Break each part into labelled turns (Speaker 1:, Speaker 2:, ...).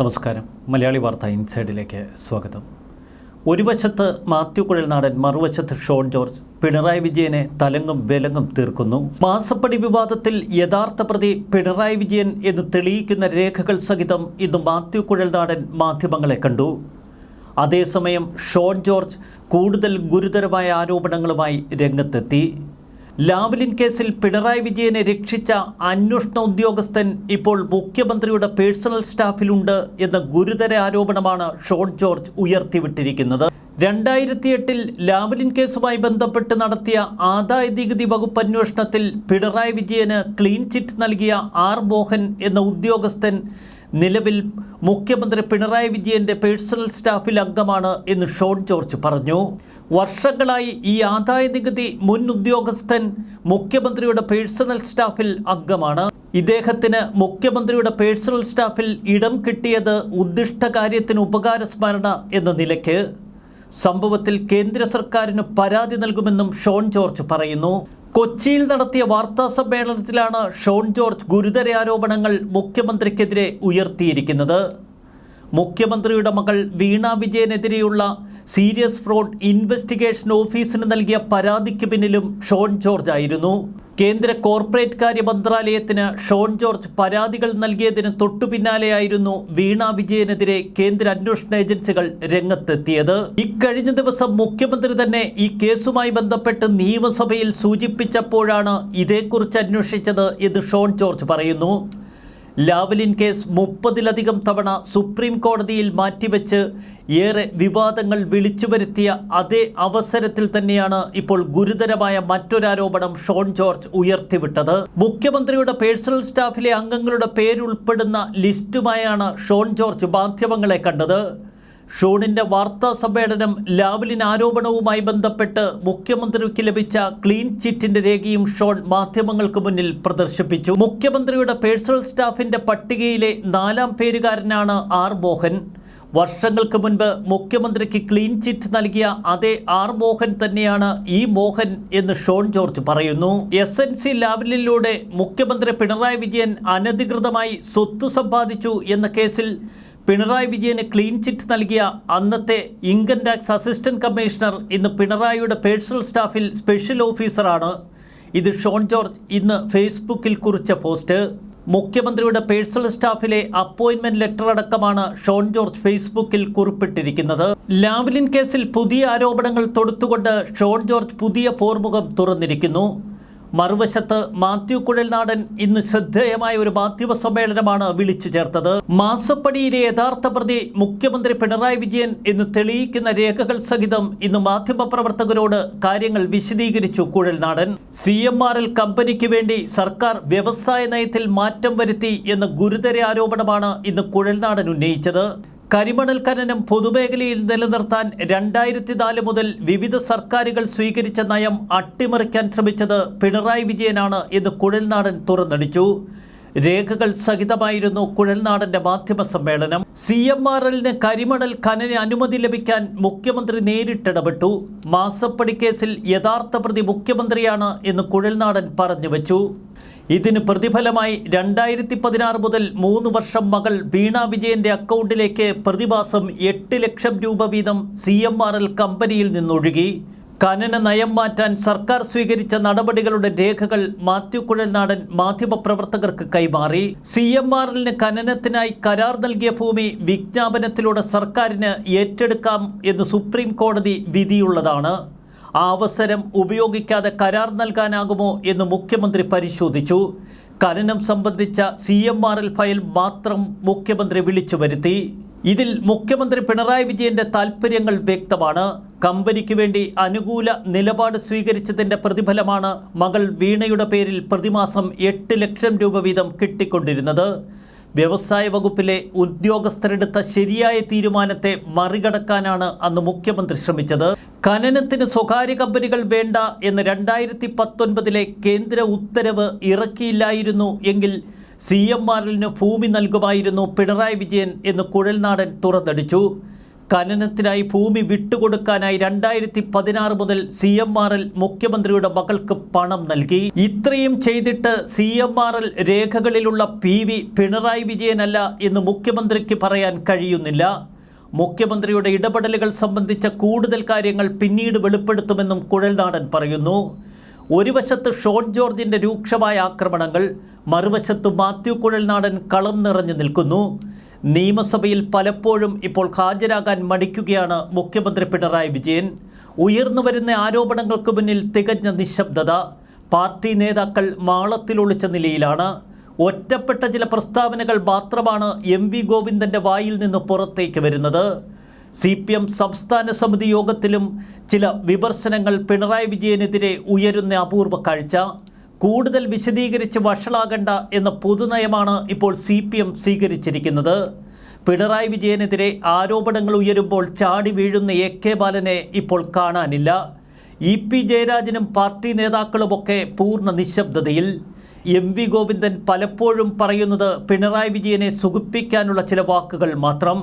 Speaker 1: നമസ്കാരം. മലയാളി വാർത്ത ഇൻസൈഡിലേക്ക് സ്വാഗതം. ഒരു വശത്ത് മാത്യു കുഴൽനാടൻ മറുവശത്ത് ഷോൺ ജോർജ്. പിണറായി വിജയനെ തലങ്ങും വിലങ്ങും തീർക്കുന്നു. മാസപ്പടി വിവാദത്തിൽ യഥാർത്ഥ പ്രതി പിണറായി വിജയൻ എന്ന് തെളിയിക്കുന്ന രേഖകൾ സഹിതം ഇന്ന് മാത്യു കുഴൽനാടൻ മാധ്യമങ്ങളെ കണ്ടു. അതേസമയം ഷോൺ ജോർജ് കൂടുതൽ ഗുരുതരമായ ആരോപണങ്ങളുമായി രംഗത്തെത്തി. ലാവ്ലിൻ കേസിൽ പിണറായി വിജയനെ രക്ഷിച്ച അന്വേഷണ ഉദ്യോഗസ്ഥൻ ഇപ്പോൾ മുഖ്യമന്ത്രിയുടെ പേഴ്സണൽ സ്റ്റാഫിലുണ്ട് എന്ന ഗുരുതര ആരോപണമാണ് ഷോൺ ജോർജ് ഉയർത്തിവിട്ടിരിക്കുന്നത്. രണ്ടായിരത്തി എട്ടിൽ ലാവ്ലിൻ കേസുമായി ബന്ധപ്പെട്ട് നടത്തിയ ആദായ നികുതി വകുപ്പ് അന്വേഷണത്തിൽ പിണറായി വിജയന് ക്ലീൻ ചിറ്റ് നൽകിയ ആർ മോഹൻ എന്ന ഉദ്യോഗസ്ഥൻ നിലവിൽ മുഖ്യമന്ത്രി പിണറായി വിജയന്റെ പേഴ്സണൽ സ്റ്റാഫിൽ അംഗമാണ് എന്ന് ഷോൺ ജോർജ് പറഞ്ഞു. വർഷങ്ങളായി ഈ ആദായ നികുതി മുൻ ഉദ്യോഗസ്ഥൻ മുഖ്യമന്ത്രിയുടെ പേഴ്സണൽ സ്റ്റാഫിൽ അംഗമാണ്. ഇദ്ദേഹത്തിന് മുഖ്യമന്ത്രിയുടെ പേഴ്സണൽ സ്റ്റാഫിൽ ഇടം കിട്ടിയത് ഉദ്ദിഷ്ട കാര്യത്തിന് ഉപകാരസ്മരണ എന്ന നിലയ്ക്ക്. സംഭവത്തിൽ കേന്ദ്ര സർക്കാരിന് പരാതി നൽകുമെന്നും ഷോൺ ജോർജ് പറയുന്നു. കൊച്ചിയിൽ നടത്തിയ വാർത്താ സമ്മേളനത്തിലാണ് ഷോൺ ജോർജ് ഗുരുതര ആരോപണങ്ങൾ മുഖ്യമന്ത്രിക്കെതിരെ ഉയർത്തിയിരിക്കുന്നത്. മുഖ്യമന്ത്രിയുടെ മകൾ വീണ വിജയനെതിരെയുള്ള സീരിയസ് ഫ്രോഡ് ഇൻവെസ്റ്റിഗേഷൻ ഓഫീസിന് നൽകിയ പരാതിക്ക് പിന്നിലും ഷോൺ ജോർജ് ആയിരുന്നു. കേന്ദ്ര കോർപ്പറേറ്റ് കാര്യ മന്ത്രാലയത്തിന് ഷോൺ ജോർജ് പരാതികൾ നൽകിയതിന് തൊട്ടു പിന്നാലെയായിരുന്നു വീണ വിജയനെതിരെ കേന്ദ്ര അന്വേഷണ ഏജൻസികൾ രംഗത്തെത്തിയത്. ഇക്കഴിഞ്ഞ ദിവസം മുഖ്യമന്ത്രി തന്നെ ഈ കേസുമായി ബന്ധപ്പെട്ട് നിയമസഭയിൽ സൂചിപ്പിച്ചപ്പോഴാണ് ഇതേക്കുറിച്ച് അന്വേഷിച്ചത് എന്ന് ഷോൺ ജോർജ് പറയുന്നു. ലാവ്ലിൻ കേസ് മുപ്പതിലധികം തവണ സുപ്രീം കോടതിയിൽ മാറ്റിവെച്ച് ഏറെ വിവാദങ്ങൾ വിളിച്ചു വരുത്തിയ അതേ അവസരത്തിൽ തന്നെയാണ് ഇപ്പോൾ ഗുരുതരമായ മറ്റൊരാരോപണം ഷോൺ ജോർജ് ഉയർത്തിവിട്ടത്. മുഖ്യമന്ത്രിയുടെ പേഴ്സണൽ സ്റ്റാഫിലെ അംഗങ്ങളുടെ പേരുൾപ്പെടുന്ന ലിസ്റ്റുമായാണ് ഷോൺ ജോർജ് മാധ്യമങ്ങളെ കണ്ടത്. ഷോണിന്റെ വാർത്താ സമ്മേളനം ലാവ്ലിൻ ആരോപണവുമായി ബന്ധപ്പെട്ട് മുഖ്യമന്ത്രിക്ക് ലഭിച്ച ക്ലീൻ ചിറ്റിന്റെ രേഖയും ഷോൺ മാധ്യമങ്ങൾക്ക് മുന്നിൽ പ്രദർശിപ്പിച്ചു. മുഖ്യമന്ത്രിയുടെ പേഴ്സണൽ സ്റ്റാഫിന്റെ പട്ടികയിലെ നാലാം പേരുകാരനാണ് ആർ മോഹൻ. വർഷങ്ങൾക്ക് മുൻപ് മുഖ്യമന്ത്രിക്ക് ക്ലീൻ ചിറ്റ് നൽകിയ അതേ ആർ മോഹൻ തന്നെയാണ് ഈ മോഹൻ എന്ന് ഷോൺ ജോർജ് പറയുന്നു. എസ് എൻ സി ലാവലിലൂടെ മുഖ്യമന്ത്രി പിണറായി വിജയൻ അനധികൃതമായി സ്വത്ത് സമ്പാദിച്ചു എന്ന കേസിൽ പിണറായി വിജയന് ക്ലീൻ ചിറ്റ് നൽകിയ അന്നത്തെ ഇൻകം ടാക്സ് അസിസ്റ്റന്റ് കമ്മീഷണർ ഇന്ന് പിണറായിയുടെ പേഴ്സണൽ സ്റ്റാഫിൽ സ്പെഷ്യൽ ഓഫീസറാണ് ഇത് ഷോൺ ജോർജ് ഇന്ന് ഫേസ്ബുക്കിൽ കുറിച്ച പോസ്റ്റ്. മുഖ്യമന്ത്രിയുടെ പേഴ്സണൽ സ്റ്റാഫിലെ അപ്പോയിന്റ്മെന്റ് ലെറ്റർ അടക്കമാണ് ഷോൺ ജോർജ് ഫേസ്ബുക്കിൽ കുറിപ്പിട്ടിരിക്കുന്നത്. ലാവ്ലിൻ കേസിൽ പുതിയ ആരോപണങ്ങൾ തൊടുത്തുകൊണ്ട് ഷോൺ ജോർജ് പുതിയ പോർമുഖം തുറന്നിരിക്കുന്നു. മറുവശത്ത് മാത്യു കുഴൽനാടൻ ഇന്ന് ശ്രദ്ധേയമായ ഒരു മാധ്യമ സമ്മേളനമാണ് വിളിച്ചു ചേർത്തത്. മാസപ്പടിയിലെ യഥാർത്ഥ പ്രതി മുഖ്യമന്ത്രി പിണറായി വിജയൻ എന്ന് തെളിയിക്കുന്ന രേഖകൾ സഹിതം ഇന്ന് മാധ്യമപ്രവർത്തകരോട് കാര്യങ്ങൾ വിശദീകരിച്ചു കുഴൽനാടൻ. സി എം കമ്പനിക്ക് വേണ്ടി സർക്കാർ വ്യവസായ നയത്തിൽ മാറ്റം വരുത്തി എന്ന ഗുരുതര ആരോപണമാണ് ഇന്ന് കുഴൽനാടൻ ഉന്നയിച്ചത്. കരിമണൽ ഖനനം പൊതുമേഖലയിൽ നിലനിർത്താൻ രണ്ടായിരത്തി നാല് മുതൽ വിവിധ സർക്കാരുകൾ സ്വീകരിച്ച നയം അട്ടിമറിക്കാൻ ശ്രമിച്ചത് പിണറായി വിജയനാണ് എന്ന് കുഴൽനാടൻ തുറന്നടിച്ചു. രേഖകൾ സഹിതമായിരുന്നു കുഴൽനാടന്റെ മാധ്യമ സമ്മേളനം. സി എം ആർ എല്ലിന് കരിമണൽ ഖനന അനുമതി ലഭിക്കാൻ മുഖ്യമന്ത്രി നേരിട്ടിടപെട്ടു. മാസപ്പടി കേസിൽ യഥാർത്ഥ പ്രതി മുഖ്യമന്ത്രിയാണ് എന്ന് കുഴൽനാടൻ പറഞ്ഞു വെച്ചു. ഇതിന് പ്രതിഫലമായി രണ്ടായിരത്തി പതിനാറ് മുതൽ മൂന്ന് വർഷം മകൾ വീണ വിജയന്റെ അക്കൗണ്ടിലേക്ക് പ്രതിമാസം എട്ട് ലക്ഷം രൂപ വീതം സി എം ആർ എൽ കമ്പനിയിൽ നിന്നൊഴുകി. കനന നയം മാറ്റാൻ സർക്കാർ സ്വീകരിച്ച നടപടികളുടെ രേഖകൾ മാത്യു കുഴൽനാടൻ മാധ്യമപ്രവർത്തകർക്ക് കൈമാറി. സി എം ആർ എല്ലിന് ഖനനത്തിനായി കരാർ നൽകിയ ഭൂമി വിജ്ഞാപനത്തിലൂടെ സർക്കാരിന് ഏറ്റെടുക്കാം എന്ന് സുപ്രീം കോടതി വിധിയുള്ളതാണ്. അവസരം ഉപയോഗിക്കാതെ കരാർ നൽകാനാകുമോ എന്ന് മുഖ്യമന്ത്രി പരിശോധിച്ചു. ഖനനം സംബന്ധിച്ച C M R L file മാത്രം മുഖ്യമന്ത്രി വിളിച്ചു വരുത്തി. ഇതിൽ മുഖ്യമന്ത്രി പിണറായി വിജയന്റെ താൽപ്പര്യങ്ങൾ വ്യക്തമാണ്. കമ്പനിക്ക് വേണ്ടി അനുകൂല നിലപാട് സ്വീകരിച്ചതിന്റെ പ്രതിഫലമാണ് മകൾ വീണയുടെ പേരിൽ പ്രതിമാസം എട്ട് ലക്ഷം രൂപ വീതം കിട്ടിക്കൊണ്ടിരുന്നത്. വ്യവസായ വകുപ്പിലെ ഉദ്യോഗസ്ഥരെടുത്ത ശരിയായ തീരുമാനത്തെ മറികടക്കാനാണ് അന്ന് മുഖ്യമന്ത്രി ശ്രമിച്ചത്. ഖനനത്തിന് സ്വകാര്യ കമ്പനികൾ വേണ്ട എന്ന് രണ്ടായിരത്തി പത്തൊൻപതിലെ കേന്ദ്ര ഉത്തരവ് ഇറക്കിയില്ലായിരുന്നു എങ്കിൽ സി എം ആറിന് ഭൂമി നൽകുമായിരുന്നു പിണറായി വിജയൻ എന്ന് കുഴൽനാടൻ തുറന്നടിച്ചു. ഖനനത്തിനായി ഭൂമി വിട്ടുകൊടുക്കാനായി രണ്ടായിരത്തി പതിനാറ് മുതൽ സി എം ആർ എൽ മുഖ്യമന്ത്രിയുടെ മകൾക്ക് പണം നൽകി. ഇത്രയും ചെയ്തിട്ട് സി എം ആർ എൽ രേഖകളിലുള്ള പി വി പിണറായി വിജയനല്ല എന്ന് മുഖ്യമന്ത്രിക്ക് പറയാൻ കഴിയുന്നില്ല. മുഖ്യമന്ത്രിയുടെ ഇടപെടലുകൾ സംബന്ധിച്ച കൂടുതൽ കാര്യങ്ങൾ പിന്നീട് വെളിപ്പെടുത്തുമെന്നും കുഴൽനാടൻ പറയുന്നു. ഒരു വശത്ത് ഷോൺ ജോർജിന്റെ രൂക്ഷമായ ആക്രമണങ്ങൾ മറുവശത്ത് മാത്യു കുഴൽനാടൻ കളം നിറഞ്ഞു നിൽക്കുന്നു. നിയമസഭയിൽ പലപ്പോഴും ഇപ്പോൾ ഹാജരാകാൻ മടിക്കുകയാണ് മുഖ്യമന്ത്രി പിണറായി വിജയൻ. ഉയർന്നു വരുന്ന ആരോപണങ്ങൾക്ക് മുന്നിൽ തികഞ്ഞ നിശബ്ദത. പാർട്ടി നേതാക്കൾ മാളത്തിലൊളിച്ച നിലയിലാണ്. ഒറ്റപ്പെട്ട ചില പ്രസ്താവനകൾ മാത്രമാണ് എം വി ഗോവിന്ദന്റെ വായിൽ നിന്ന് പുറത്തേക്ക് വരുന്നത്. സി പി എം സംസ്ഥാന സമിതി യോഗത്തിലും ചില വിമർശനങ്ങൾ പിണറായി വിജയനെതിരെ ഉയരുന്ന അപൂർവ കാഴ്ച. കൂടുതൽ വിശദീകരിച്ച് വഷളാകണ്ട എന്ന പൊതുനയമാണ് ഇപ്പോൾ സി പി എം സ്വീകരിച്ചിരിക്കുന്നത്. പിണറായി വിജയനെതിരെ ആരോപണങ്ങൾ ഉയരുമ്പോൾ ചാടി വീഴുന്ന എ കെ ബാലനെ ഇപ്പോൾ കാണാനില്ല. ഇ പി ജയരാജനും പാർട്ടി നേതാക്കളുമൊക്കെ പൂർണ നിശബ്ദതയിൽ. എം വി ഗോവിന്ദൻ പലപ്പോഴും പറയുന്നത് പിണറായി വിജയനെ സുഖിപ്പിക്കാനുള്ള ചില വാക്കുകൾ മാത്രം.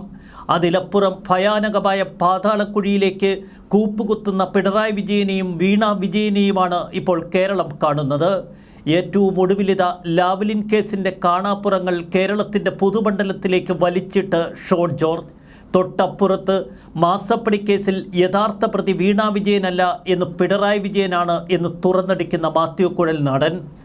Speaker 1: അതിലപ്പുറം ഭയാനകമായ പാതാളക്കുഴിയിലേക്ക് കൂപ്പുകുത്തുന്ന പിണറായി വിജയനെയും വീണ വിജയനെയുമാണ് ഇപ്പോൾ കേരളം കാണുന്നത്. ഏറ്റവും ഒടുവിലിത ലാവ്ലിൻ കേസിന്റെ കാണാപ്പുറങ്ങൾ കേരളത്തിന്റെ പൊതുമണ്ഡലത്തിലേക്ക് വലിച്ചിട്ട് ഷോൺ ജോർജ്. തൊട്ടപ്പുറത്ത് മാസപ്പടി കേസിൽ യഥാർത്ഥ പ്രതി വീണാ വിജയനല്ല എന്ന് പിണറായി വിജയനാണ് എന്ന് തുറന്നടിക്കുന്ന മാത്യു കുഴൽ നാടൻ.